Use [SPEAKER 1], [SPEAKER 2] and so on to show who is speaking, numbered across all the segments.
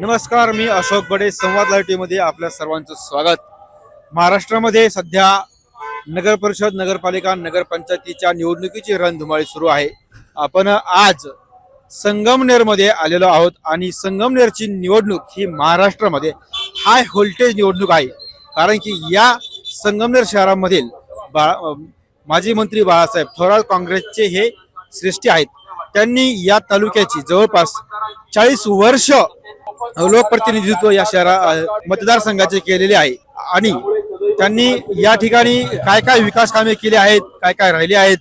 [SPEAKER 1] नमस्कार मी अशोक बडे संवाद लाईव्हमध्ये आपल्या सर्वांचं स्वागत. महाराष्ट्रामध्ये सध्या नगर परिषद नगरपालिका नगरपंचायतीच्या निवडणुकीची रणधुमाळी सुरू आहे. आपण आज संगमनेरमध्ये आलेलो आहोत आणि संगमनेरची निवडणूक ही महाराष्ट्रामध्ये हाय व्होल्टेज निवडणूक आहे. कारण की या संगमनेर शहरामधील बा माजी मंत्री बाळासाहेब थोरात काँग्रेसचे हे श्रेष्ठी आहेत. त्यांनी या तालुक्याची जवळपास चाळीस वर्ष लोकप्रतिनिधित्व या शहरा मतदारसंघाचे केलेले आहे. आणि त्यांनी या ठिकाणी काय काय विकास कामे केली आहेत काय काय राहिले आहेत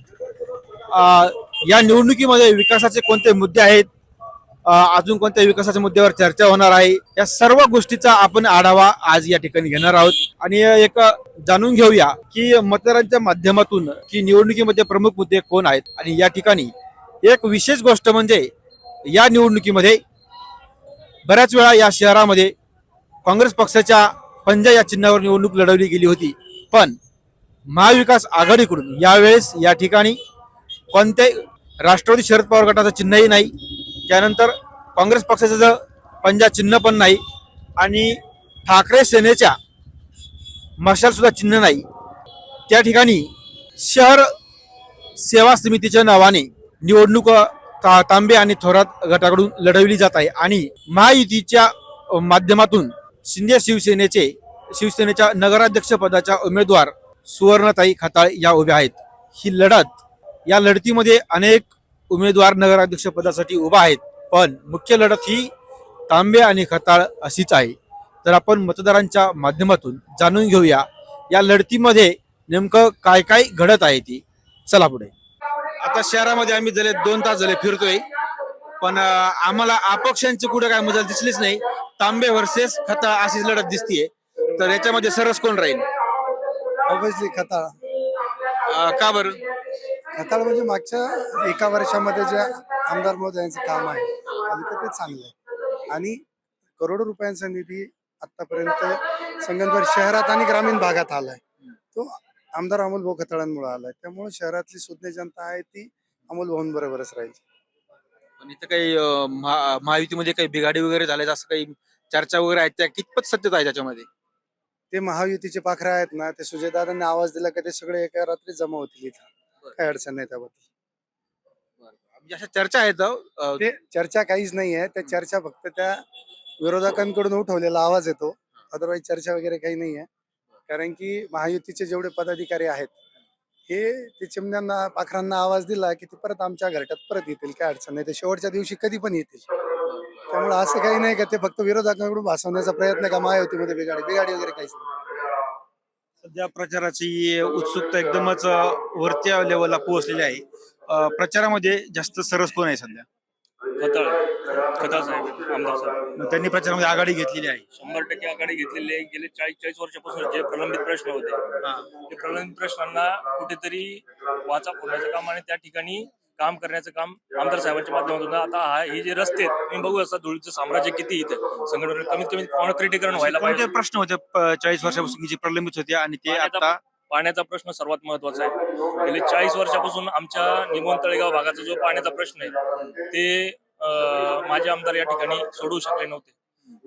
[SPEAKER 1] या निवडणुकीमध्ये विकासाचे कोणते मुद्दे आहेत अजून कोणत्या विकासाच्या मुद्द्यावर चर्चा होणार आहे या सर्व गोष्टीचा आपण आढावा आज या ठिकाणी घेणार आहोत. आणि एक जाणून घेऊया की मतदारांच्या माध्यमातून की निवडणुकीमध्ये प्रमुख मुद्दे कोण आहेत. आणि या ठिकाणी एक विशेष गोष्ट म्हणजे या निवडणुकीमध्ये बऱ्याच वेळा या शहरामध्ये काँग्रेस पक्षाच्या पंजा या चिन्हावर निवडणूक लढवली गेली होती. पण महाविकास आघाडीकडून यावेळेस या ठिकाणी कोणत्याही राष्ट्रवादी शरद पवार गटाचं चिन्हही नाही. त्यानंतर काँग्रेस पक्षाचं जर पंजा चिन्ह पण नाही आणि ठाकरे सेनेच्या मशालसुद्धा चिन्ह नाही. त्या ठिकाणी शहर सेवा समितीच्या नावाने निवडणूक ता- तांबे आणि थोरात गटाकडून लढवली जात आहे. आणि महायुतीच्या माध्यमातून शिंदे शिवसेनेचे शिवसेनेच्या नगराध्यक्ष पदाच्या उमेदवार सुवर्णताई खताळ या उभ्या आहेत. ही लढत या लढतीमध्ये अनेक उमेदवार नगराध्यक्ष पदासाठी उभा आहेत. पण मुख्य लढत ही तांबे आणि खताळ अशीच आहे. तर आपण मतदारांच्या माध्यमातून जाणून घेऊया या लढतीमध्ये नेमकं काय काय घडत आहे ती. चला पुढे. आता शहरामध्ये आम्ही झाले दोन तास झाले फिरतोय. पण आम्हाला अपक्षांची कुठे काय मजा दिसलीच नाही. तांबे वर्सेस खता अशीच लढत दिसतीये. तर याच्यामध्ये सरस कोण राहील?
[SPEAKER 2] ऑब्विसली खताळ.
[SPEAKER 1] अं, का बरं?
[SPEAKER 2] खताळ म्हणजे मागच्या एका वर्षामध्ये जे आमदार महोदयांचं काम आहे तालुक्यात ते चांगलं आहे. आणि करोडो रुपयांचा निधी आतापर्यंत संगमनेर शहरात आणि ग्रामीण भागात आलाय. तो आमदार अमोल भाऊ खताळांमुळे आलाय. त्यामुळे शहरातली सुज्ञ जनता आहे ती अमोल भाऊंबरोबरच राहील.
[SPEAKER 1] पण इथं काही अं, महा- महायुतीमध्ये काही बिघाडी वगैरे झाले असं काही चर्चा वगैरे आहेत त्या? कितपत सत्यता आहे त्याच्यामध्ये?
[SPEAKER 2] ते महायुतीचे पाखरे आहेत ना ते सुजयदादांनी आवाज दिला का ते सगळे एका रात्री जमा होतील इथं. काही अडचण नाही त्याबद्दल.
[SPEAKER 1] म्हणजे अशा चर्चा आहेत अं,
[SPEAKER 2] ते चर्चा काहीच नाही आहे. त्या चर्चा फक्त त्या विरोधकांकडून उठवलेला आवाज येतो. अदरवाईज चर्चा वगैरे काही नाही आहे. कारण की महायुतीचे जेवढे पदाधिकारी आहेत हे ते चिमण्यांना पाखरांना आवाज दिला की ते परत आमच्या घरट्यात परत येतील काय अडचण नाही. ते शेवटच्या दिवशी कधी पण येतील. त्यामुळे असं काही नाही का ते फक्त विरोधकांकडून भासवण्याचा प्रयत्न का महायुतीमध्ये बिघाडी बिघाडी वगैरे काहीच नाही.
[SPEAKER 1] सध्या प्रचाराची उत्सुकता एकदमच वरच्या लेवलला पोहोचलेली आहे. प्रचारामध्ये जास्त सरस कोण आहे सध्या?
[SPEAKER 3] खताळ. खताळ साहेब आमदार साहेब.
[SPEAKER 1] मग त्यांनी प्रचारामध्ये आघाडी घेतलेली आहे.
[SPEAKER 3] शंभर टक्के आघाडी घेतलेली आहे. गेले चाळीस चाळीस वर्षापासून जे प्रलंबित प्रश्न होते ते प्रलंबित प्रश्नांना कुठेतरी वाचा फोडण्याचं काम आणि त्या ठिकाणी काम करण्याचं काम आमदार साहेबांच्या माध्यमातून आता हा हे जे रस्ते आहेत तुम्ही बघू असता धुळीचं साम्राज्य किती इथं. संघटन कमीत कमी कॉन्क्रिटीकरण व्हायला
[SPEAKER 1] कोणते
[SPEAKER 3] पाहिजे.
[SPEAKER 1] प्रश्न होते प- चाळीस वर्षापासून जे प्रलंबित होते आणि ते आता
[SPEAKER 3] पाण्याचा प्रश्न सर्वात महत्त्वाचा आहे. गेले चाळीस वर्षापासून आमच्या निमोन तळेगाव भागाचा जो पाण्याचा प्रश्न आहे ते माझे आमदार या ठिकाणी सोडवू शकले नव्हते.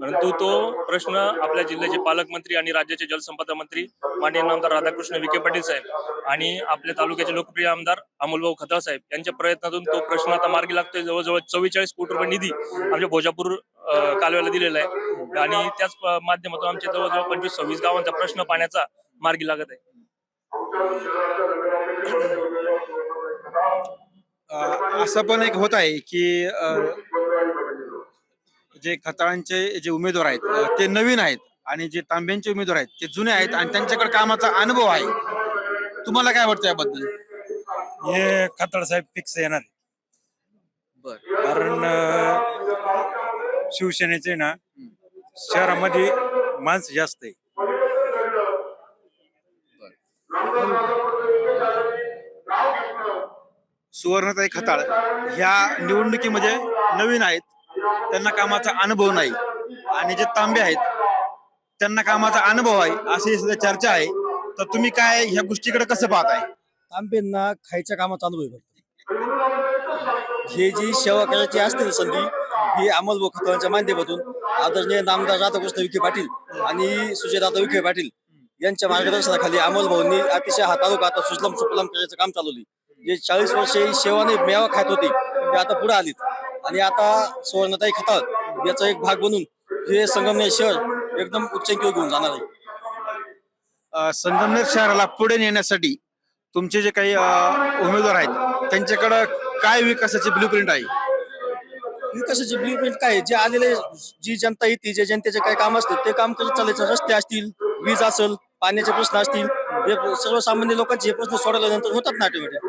[SPEAKER 3] परंतु तो प्रश्न आपल्या जिल्ह्याचे पालकमंत्री आणि राज्याचे जलसंपदा मंत्री माननीय आमदार राधाकृष्ण विखे पाटील साहेब आणि आपल्या तालुक्याचे लोकप्रिय आमदार अमोलभाऊ खताळ साहेब यांच्या प्रयत्नातून तो प्रश्न आता मार्गी लागतोय. जवळजवळ चव्वेचाळीस कोटी रुपये निधी आमच्या भोजापूर कालव्याला दिलेला आहे. आणि त्याच माध्यमातून आमच्या जवळजवळ पंचवीस सव्वीस गावांचा प्रश्न पाण्याचा मार्गी लागत आहे.
[SPEAKER 1] असं पण एक होत आहे की जे खताळांचे जे उमेदवार आहेत ते नवीन आहेत आणि जे तांब्यांचे उमेदवार आहेत ते जुने आहेत आणि त्यांच्याकडे कामाचा अनुभव आहे. तुम्हाला काय वाटतं याबद्दल?
[SPEAKER 4] हे खताळ साहेब फिक्स येणार आहे.
[SPEAKER 1] बर.
[SPEAKER 4] कारण शिवसेनेचे ना शहरामध्ये माणसं जास्त आहे.
[SPEAKER 1] सुवर्णताई खताळ ह्या निवडणुकीमध्ये नवीन आहेत. त्यांना कामाचा अनुभव नाही. आणि जे तांबे आहेत त्यांना कामाचा अनुभव आहे अशी सध्या चर्चा आहे. तर तुम्ही काय ह्या गोष्टीकडे कसं पाहताय?
[SPEAKER 5] तांबेंना खायच्या कामाचा अनुभव आहे फक्त. हे जी सेवा करायची असते ना संधी ही अमोल खतवांच्या माध्यमातून आदरणीय नामदार राधाकृष्ण विखे पाटील आणि सुजयदादा विखे पाटील यांच्या मार्गदर्शनाखाली अमोल भाऊंनी अतिशय हा तालुका आता सुजलाम सुफलाम करायचं काम चालवली. जे चाळीस वर्ष सेवाने मेवा खात होती ते आता पुढे आलीत. आणि आता सुवर्णताई खताळ याचा एक भाग बनून हे संगमनेर शहर एकदम उच्चांकीवर घेऊन जाणार आहे.
[SPEAKER 1] संगमनेर शहराला पुढे नेण्यासाठी तुमचे जे काही उमेदवार आहेत त्यांच्याकडे काय विकासाची ब्लूप्रिंट आहे?
[SPEAKER 5] विकासाची ब्ल्यूप्रिंट काय? जे आलेले जी जनता येते जे जनतेचे काही काम असतील ते काम करत चालायचं. रस्ते असतील वीज असेल पाण्याचे प्रश्न असतील हे सर्वसामान्य लोकांचे हे प्रश्न सोडवल्यानंतर होतात ना ऑटोमॅटिक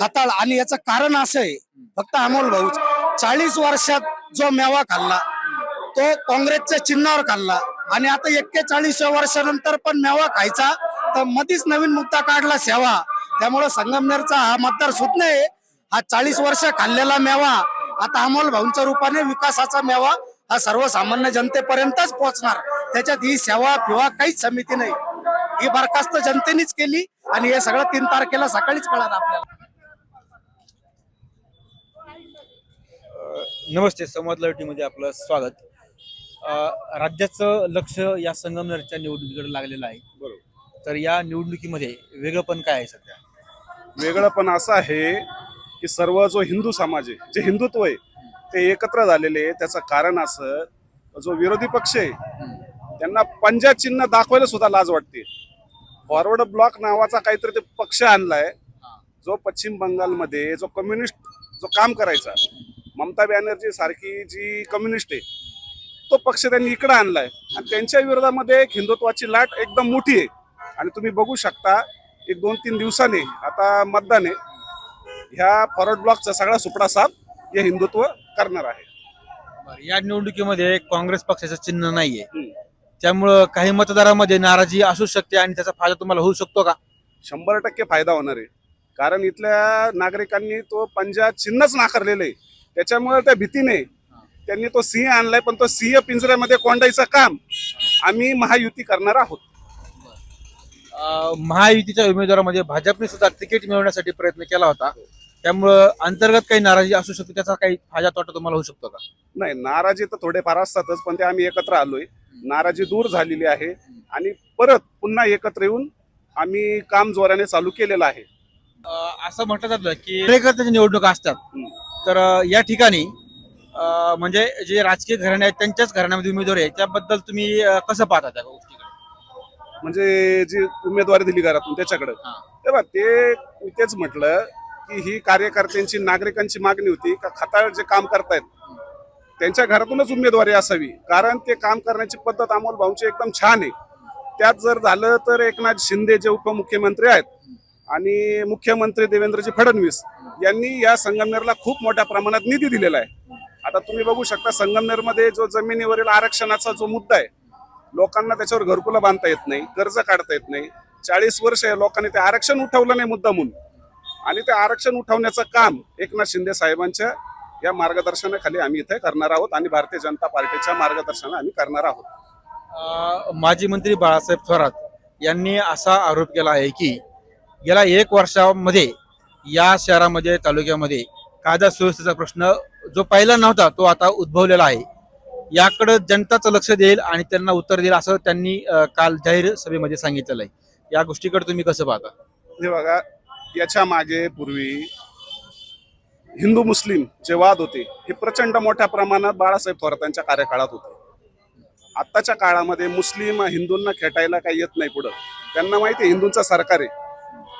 [SPEAKER 2] खताळ. आणि याचं कारण असं आहे फक्त अमोल भाऊ चाळीस वर्षात जो मेवा खाल्ला तो काँग्रेसच्या चिन्हावर खाल्ला. आणि आता एक्केचाळीसव्या वर्षानंतर पण मेवा खायचा तर मधीच नवीन मुद्दा काढला सेवा. त्यामुळे संगमनेरचा हा मतदार सुटणे हा चाळीस वर्ष खाल्लेला मेवा आता अमोल भाऊंच्या रूपाने विकासाचा मेवा हा सर्वसामान्य जनतेपर्यंतच पोहोचणार. त्याच्यात ही सेवा फिवा काहीच समिती नाही. ही बरखास्त जनतेनेच केली आणि हे सगळं तीन तारखेला सकाळीच कळणार आपल्याला.
[SPEAKER 1] नमस्ते संवाद लाईटीमध्ये आपलं स्वागत. अ, राज्याचं लक्ष या संगमनेरच्या निवडणुकीकडे लागलेलं आहे. बरोबर. तर या निवडणुकीमध्ये वेगळं पण काय आहे सध्या?
[SPEAKER 6] वेगळं पण असं आहे की सर्व जो हिंदू समाज आहे जे हिंदुत्व आहे ते एकत्र झालेले आहे. त्याचं कारण असं जो विरोधी पक्ष आहे त्यांना पंजा चिन्ह दाखवायला सुद्धा लाज वाटते. फॉरवर्ड ब्लॉक नावाचा काहीतरी ते पक्ष आणलाय. जो पश्चिम बंगालमध्ये जो कम्युनिस्ट जो काम करायचा ममता बॅनर्जी सारखी जी कम्युनिस्ट आहे तो पक्ष त्यांनी इकडे आणलाय. आणि त्यांच्या विरोधामध्ये एक हिंदुत्वाची लाट एकदम मोठी आहे. आणि तुम्ही बघू शकता एक दोन तीन दिवसाने आता मतदान आहे ह्या फॉरवर्ड ब्लॉकचा सगळा सुपडा साफ हे हिंदुत्व करणार आहे.
[SPEAKER 1] बरं, या निवडणुकीमध्ये काँग्रेस पक्षाचं चिन्ह नाहीये.
[SPEAKER 6] हम्म.
[SPEAKER 1] त्यामुळं काही मतदारामध्ये नाराजी असू शकते आणि त्याचा फायदा तुम्हाला होऊ शकतो का?
[SPEAKER 6] शंभर टक्के फायदा होणार आहे. कारण इथल्या नागरिकांनी तो पंजा चिन्हच नाकारलेलं आहे. त्याच्यामुळे त्या भीतीने त्यांनी तो सिंह आणलाय पण तो सिंह पिंजऱ्यामध्ये कोंडायचं काम आम्ही महायुती करणार आहोत.
[SPEAKER 1] अ, महायुतीच्या उमेदवारामध्ये भाजपने सुद्धा तिकीट मिळवण्यासाठी प्रयत्न केला होता. त्यामुळं अंतर्गत काही नाराजी असू शकते त्याचा काही फायदा तोटा तुम्हाला होऊ शकतो का?
[SPEAKER 6] नाही नाराजी तर थोडेफार असतातच पण ते आम्ही एकत्र आलोय. नाराजी दूर झालेली आहे आणि परत पुन्हा एकत्र येऊन आम्ही काम जोराने चालू केलेलं आहे.
[SPEAKER 1] अ, असं म्हटलं जातं की कार्यकर्त्याच्या निवडणुका असतात. तर अ, या ठिकाणी अ, म्हणजे जे राजकीय घराणे आहेत त्यांच्याच घराण्यामध्ये उमेदवार आहे त्याबद्दल तुम्ही अ, कसं पाहता त्या गोष्टीकडे?
[SPEAKER 6] म्हणजे जी उमेदवारी दिली घरातून त्याच्याकडे.
[SPEAKER 1] हा.
[SPEAKER 6] तेव्हा ते मी तेच म्हटलं की ही कार्यकर्त्यांची नागरिकांची मागणी होती का खताळ जे काम करतायत त्यांच्या घरातूनच उमेदवारी असावी. कारण ते काम करण्याची पद्धत अमोल भाऊंची एकदम छान आहे. त्यात जर झालं तर एकनाथ शिंदे जे उपमुख्यमंत्री आहेत आणि मुख्यमंत्री देवेंद्रजी फडणवीस यांनी या संगमनेरला खूप मोठ्या प्रमाणात निधी दिलेला आहे. आता तुम्ही बघू शकता संगमनेरमध्ये जो जमिनीवरील आरक्षणाचा जो मुद्दा आहे लोकांना त्याच्यावर घरकुला बांधता येत नाही कर्ज काढता येत नाही. चाळीस वर्ष या लोकांनी ते आरक्षण उठवलं नाही मुद्दा म्हणून. आणि ते आरक्षण उठवण्याचं काम एकनाथ शिंदे साहेबांच्या या मार्गदर्शनाखाली आम्ही इथे करणार आहोत आणि भारतीय जनता पार्टीच्या मार्गदर्शनाने आम्ही करणार आहोत.
[SPEAKER 1] माजी मंत्री बाळासाहेब थोरात यांनी असा आरोप केला आहे की गेल्या एक वर्षामध्ये या शहरामध्ये तालुक्यामध्ये कायदा सुव्यवस्थेचा प्रश्न जो पहिला नव्हता तो आता उद्भवलेला आहे. याकडे जनताचं लक्ष देईल आणि त्यांना उत्तर देईल असं त्यांनी काल जाहीर सभेमध्ये सांगितलेलं आहे. या गोष्टीकडे तुम्ही कसं पाहता?
[SPEAKER 6] हे बघा याच्या मागे पूर्वी हिंदू मुस्लिम जे वाद होते हे प्रचंड मोठ्या प्रमाणात बाळासाहेब थोरातांच्या कार्यकाळात होते. आत्ताच्या काळामध्ये मुस्लिम हिंदूंना खेटायला काही येत नाही पुढं. त्यांना माहिती आहे हिंदूंचं सरकार आहे.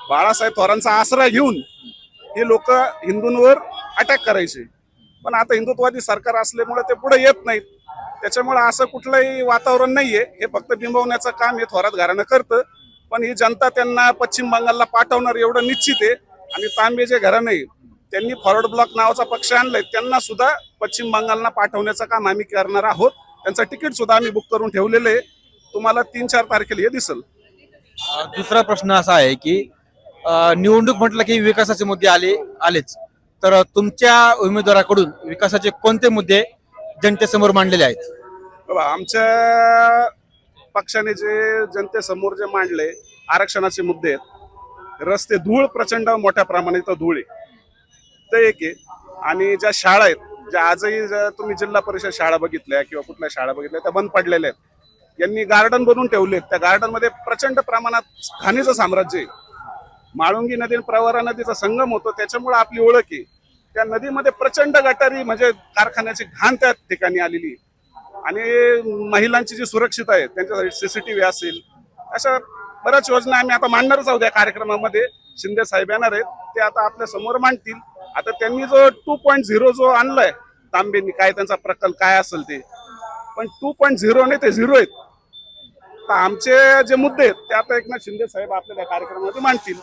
[SPEAKER 6] बाळासाहेब थोरांचा आसरा घेऊन हे लोक हिंदूंवर अटॅक करायचे. पण आता हिंदुत्वादी सरकार असल्यामुळे ते पुढे येत नाहीत. त्याच्यामुळे असं कुठलंही वातावरण नाहीये. हे फक्त बिंबवण्याचं काम हे थोरात घराणं करतं. पण ही जनता त्यांना पश्चिम बंगालला पाठवणार एवढं निश्चित आहे. आणि तांबे जे घराणं आहे त्यांनी फॉरवर्ड ब्लॉक नावाचा पक्ष आणलाय. त्यांना सुद्धा पश्चिम बंगालला पाठवण्याचं काम आम्ही करणार आहोत. त्यांचं तिकीट सुद्धा आम्ही बुक करून ठेवलेलं आहे. तुम्हाला तीन चार तारखेला हे दिसल.
[SPEAKER 1] दुसरा प्रश्न असा आहे की निवडणूक म्हटलं की विकासाचे मुद्दे आले आलेच. तर तुमच्या उमेदवाराकडून विकासाचे कोणते मुद्दे जनतेसमोर मांडलेले आहेत?
[SPEAKER 6] आमच्या पक्षाने जे जनतेसमोर जे मांडले आरक्षणाचे मुद्दे आहेत रस्ते धूळ प्रचंड मोठ्या प्रमाणात धूळ आहे. ते एक आहे. आणि ज्या शाळा आहेत ज्या आजही तुम्ही जिल्हा परिषद शाळा बघितल्या किंवा कुठल्या शाळा बघितल्या त्या बंद पडलेल्या आहेत. यांनी गार्डन बनवून ठेवलेत त्या गार्डनमध्ये प्रचंड प्रमाणात खाणीचं साम्राज्य आहे. माळुंगी नदी आणि प्रवरा नदीचा संगम होतो त्याच्यामुळे आपली ओळख आहे. त्या नदीमध्ये प्रचंड गटारी म्हणजे कारखान्याची घाण त्या ठिकाणी आलेली आहे. आणि महिलांची जी सुरक्षित आहे त्यांच्यासाठी सीसीटीव्ही असेल अशा बऱ्याच योजना आम्ही आता मांडणारच आहोत या कार्यक्रमामध्ये. शिंदे साहेब येणार आहेत ते आता आपल्यासमोर मांडतील. आता त्यांनी जो टू पॉईंट झिरो जो आणलाय तांबेंनी काय त्यांचा प्रकल्प काय असेल ते. पण टू पॉईंट झिरो नाही ते झिरो आहेत. तर आमचे जे मुद्दे आहेत ते आता एकनाथ शिंदे साहेब आपल्या कार्यक्रमामध्ये मांडतील.